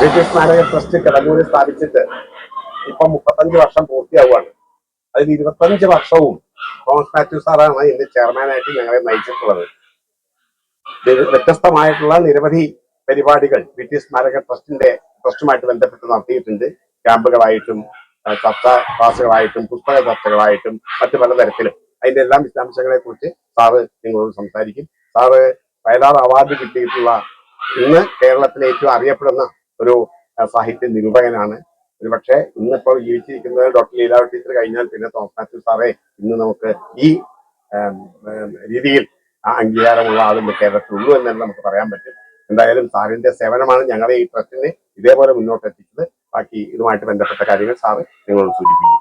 British നാടക trust കിടങ്ങൂരിൽ സ്ഥാപിച്ചിട്ട് ഇപ്പൊ മുപ്പത്തഞ്ച് വർഷം പൂർത്തിയാവുകയാണ്. അതിൽ ഇരുപത്തഞ്ച് വർഷവും തോമസ് മാത്യു സാറാണ് ഇതിന്റെ ചെയർമാനായിട്ട് ഞങ്ങളെ നയിച്ചിട്ടുള്ളത്. വ്യത്യസ്തമായിട്ടുള്ള നിരവധി പരിപാടികൾ ബ്രിട്ടീഷ് സ്മാരക ട്രസ്റ്റിന്റെ ട്രസ്റ്റുമായിട്ട് ബന്ധപ്പെട്ട് നടത്തിയിട്ടുണ്ട്. ക്യാമ്പുകളായിട്ടും ചർച്ചാ ക്ലാസുകളായിട്ടും പുസ്തക ചർച്ചകളായിട്ടും മറ്റു പലതരത്തിലും. അതിന്റെ എല്ലാം വിശദാംശങ്ങളെ കുറിച്ച് സാറ് നിങ്ങളോട് സംസാരിക്കും. സാറ് വയലാർ അവാർഡ് കിട്ടിയിട്ടുള്ള ഇന്ന് കേരളത്തിലെ ഏറ്റവും അറിയപ്പെടുന്ന ഒരു സാഹിത്യ നിരൂപകനാണ്. ഒരു പക്ഷേ ഇന്നിപ്പോൾ ജീവിച്ചിരിക്കുന്നത് ഡോക്ടർ ലീലാവതി ടീച്ചർ കഴിഞ്ഞാൽ പിന്നെ തോമസ് മാത്യു സാറേ ഇന്ന് നമുക്ക് ഈ രീതിയിൽ ആ അംഗീകാരമുള്ള ആളും കേരളത്തിലുള്ളൂ എന്ന് തന്നെ നമുക്ക് പറയാൻ പറ്റും. എന്തായാലും സാറിന്റെ സേവനമാണ് ഞങ്ങളെ ഈ ട്രസ്റ്റിനെ ഇതേപോലെ മുന്നോട്ട് എത്തിച്ചത്. ബാക്കി ഇതുമായിട്ട് ബന്ധപ്പെട്ട കാര്യങ്ങൾ സാറ് നിങ്ങളോട് സൂചിപ്പിക്കും.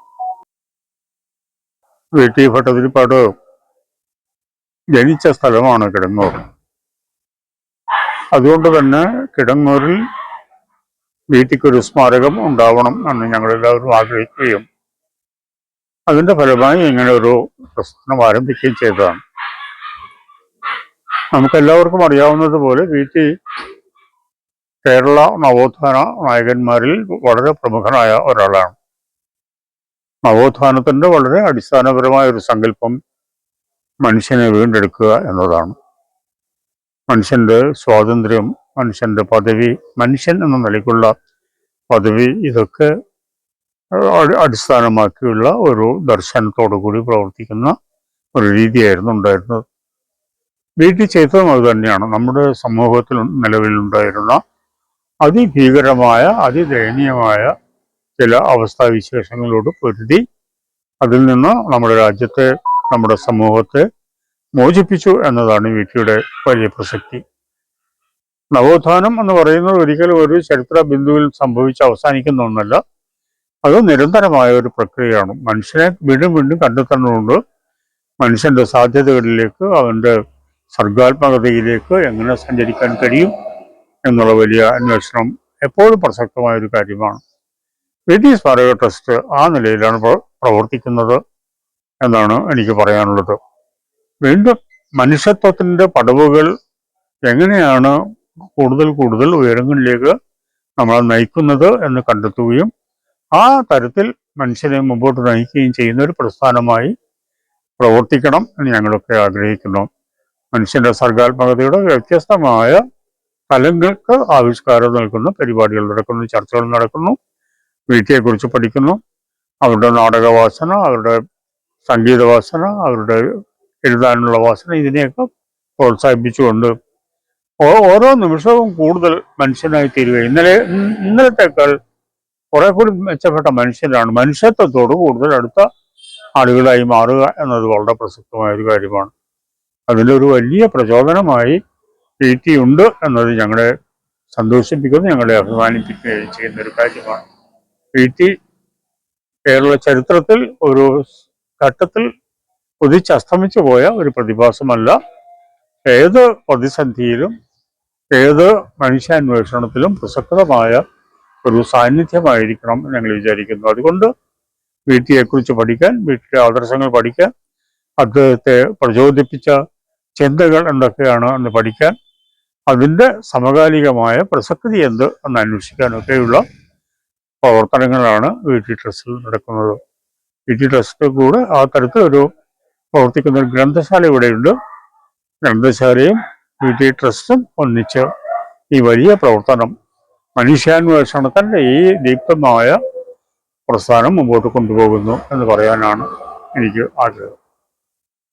വീട്ടിൽ ഭട്ടതിരിപ്പാട് ജനിച്ച സ്ഥലമാണ് കിടങ്ങൂർ. അതുകൊണ്ട് തന്നെ കിടങ്ങൂരിൽ വീട്ടിക്കൊരു സ്മാരകം ഉണ്ടാവണം എന്ന് ഞങ്ങൾ എല്ലാവരും ആഗ്രഹിക്കുകയും അതിന്റെ ഫലമായി ഇങ്ങനെ ഒരു പ്രസ്ഥാനം ആരംഭിക്കുകയും ചെയ്തതാണ്. നമുക്കെല്ലാവർക്കും അറിയാവുന്നതുപോലെ വീട്ടി കേരള നവോത്ഥാന നായകന്മാരിൽ വളരെ പ്രമുഖനായ ഒരാളാണ്. നവോത്ഥാനത്തിന്റെ വളരെ അടിസ്ഥാനപരമായ ഒരു സങ്കല്പം മനുഷ്യനെ വീണ്ടെടുക്കുക എന്നതാണ്. മനുഷ്യന്റെ സ്വാതന്ത്ര്യം മനുഷ്യന്റെ പദവി മനുഷ്യൻ എന്ന നിലയ്ക്കുള്ള പദവി ഇതൊക്കെ അടിസ്ഥാനമാക്കിയുള്ള ഒരു ദർശനത്തോടു കൂടി പ്രവർത്തിക്കുന്ന ഒരു രീതിയായിരുന്നു ഉണ്ടായിരുന്നത്. വീട്ടിൽ ചെയ്തതും അത് തന്നെയാണ്. നമ്മുടെ സമൂഹത്തിൽ നിലവിലുണ്ടായിരുന്ന അതിഭീകരമായ അതിദയനീയമായ ചില അവസ്ഥാവിശേഷങ്ങളോട് പൊരുതി അതിൽ നിന്ന് നമ്മുടെ രാജ്യത്തെ നമ്മുടെ സമൂഹത്തെ മോചിപ്പിച്ചു എന്നതാണ് വീട്ടിയുടെ വലിയ പ്രസക്തി. നവോത്ഥാനം എന്ന് പറയുന്നത് ഒരിക്കലും ഒരു ചരിത്ര ബിന്ദുവിൽ സംഭവിച്ച് അവസാനിക്കുന്ന ഒന്നല്ല. അത് നിരന്തരമായ ഒരു പ്രക്രിയയാണ്. മനുഷ്യനെ വീണ്ടും വീണ്ടും കണ്ടെത്തുന്നതുകൊണ്ട് മനുഷ്യന്റെ സാധ്യതകളിലേക്ക് അവന്റെ സർഗാത്മകതയിലേക്ക് എങ്ങനെ സഞ്ചരിക്കാൻ കഴിയും എന്നുള്ള വലിയ അന്വേഷണം എപ്പോഴും പ്രസക്തമായ ഒരു കാര്യമാണ്. വിധി സ്മാരക ട്രസ്റ്റ് ആ നിലയിലാണ് പ്ര- പ്രവർത്തിക്കുന്നത് എന്നാണ് എനിക്ക് പറയാനുള്ളത്. വീണ്ടും മനുഷ്യത്വത്തിന്റെ പടവുകൾ എങ്ങനെയാണ് കൂടുതൽ കൂടുതൽ ഉയരങ്ങളിലേക്ക് നമ്മളെ നയിക്കുന്നത് എന്ന് കണ്ടെത്തുകയും ആ തരത്തിൽ മനുഷ്യനെ മുമ്പോട്ട് നയിക്കുകയും ചെയ്യുന്ന ഒരു പ്രസ്ഥാനമായി പ്രവർത്തിക്കണം എന്ന് ഞങ്ങളൊക്കെ ആഗ്രഹിക്കുന്നു. മനുഷ്യന്റെ സർഗാത്മകതയുടെ വ്യത്യസ്തമായ തലങ്ങൾക്ക് ആവിഷ്കാരം നൽകുന്ന പരിപാടികൾ നടക്കുന്നു ചർച്ചകൾ നടക്കുന്നു വീട്ടിയെക്കുറിച്ച് പഠിക്കുന്നു അവരുടെ നാടകവാസന അവരുടെ സംഗീതവാസന അവരുടെ എഴുതാനുള്ള വാസന ഇതിനെയൊക്കെ പ്രോത്സാഹിപ്പിച്ചുകൊണ്ട് ഓരോ നിമിഷവും കൂടുതൽ മനുഷ്യനായി തീരുക. ഇന്നലെ ഇന്ന് ഇന്നലത്തേക്കാൾ കുറെ കൂടി മെച്ചപ്പെട്ട മനുഷ്യരാണ്. മനുഷ്യത്വത്തോട് കൂടുതൽ അടുത്ത ആളുകളായി മാറുക എന്നത് വളരെ പ്രസക്തമായ ഒരു കാര്യമാണ്. അതിന്റെ ഒരു വലിയ പ്രചോദനമായി പി ടി ഉണ്ട് എന്നത് ഞങ്ങളെ സന്തോഷിപ്പിക്കുന്നു ഞങ്ങളെ അഭിമാനിപ്പിക്കുകയും ചെയ്യുന്ന ഒരു കാര്യമാണ്. പി ടി കേരള ചരിത്രത്തിൽ ഒരു ഘട്ടത്തിൽ ഉദിച്ചസ്തമിച്ചു പോയ ഒരു പ്രതിഭാസമല്ല. ഏത് പ്രതിസന്ധിയിലും ഏത് മനുഷ്യാന്വേഷണത്തിലും പ്രസക്തമായ ഒരു സാന്നിധ്യമായിരിക്കണം ഞങ്ങൾ വിചാരിക്കുന്നു. അതുകൊണ്ട് വീട്ടിയെക്കുറിച്ച് പഠിക്കാൻ വീട്ടിലെ ആദർശങ്ങൾ പഠിക്കാൻ അദ്ദേഹത്തെ പ്രചോദിപ്പിച്ച ചിന്തകൾ എന്തൊക്കെയാണ് എന്ന് പഠിക്കാൻ അതിന്റെ സമകാലികമായ പ്രസക്തി എന്ത് എന്ന് അന്വേഷിക്കാനൊക്കെയുള്ള പ്രവർത്തനങ്ങളാണ് വി ടി ട്രസ്റ്റിൽ നടക്കുന്നത്. വി ടി ട്രസ്റ്റ് കൂടെ ആ തരത്തിൽ ഒരു പ്രവർത്തിക്കുന്ന ഗ്രന്ഥശാല ഇവിടെയുണ്ട്. ഗ്രന്ഥശാലയും വി ടി ട്രസ്റ്റും ഒന്നിച്ച് ഈ വലിയ പ്രവർത്തനം മനുഷ്യാന്വേഷണത്തിന്റെ ഈ ദീപ്തമായ പ്രസ്ഥാനം മുമ്പോട്ട് കൊണ്ടുപോകുന്നു എന്ന് പറയാനാണ് എനിക്ക് ആഗ്രഹം.